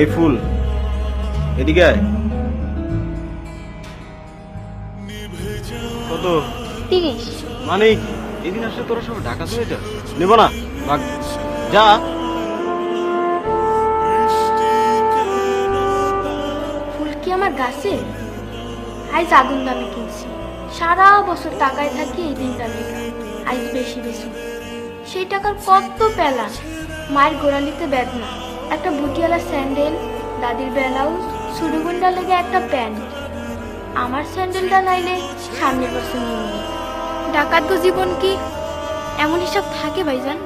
এই ফুল এদিকে আয়। কত? তিরিশ। মানে এদিন আসলে তোরা সব ঢাকা হয়ে যা। নেব না ভাগ। যা। ফুল কি আমার গাছে? আজ আগুন দামে কিনছি। সারা বছর টাকায় থাকি এই দিনটা লেগে আজ বেশি বেশি। সেই টাকার কত পেলাম মায়ের গোড়ালিতে বেদনা। একটা বুটিওয়ালা স্যান্ডেল, দাদির ব্লাউজ সুড়িগুন্ডা লেগে একটা প্যান্ট। আমার স্যান্ডেলটা নাইলে সামনের বছর নিয়ে। ডাকাত জীবন কি? এমন হিসাব থাকে ভাইজান।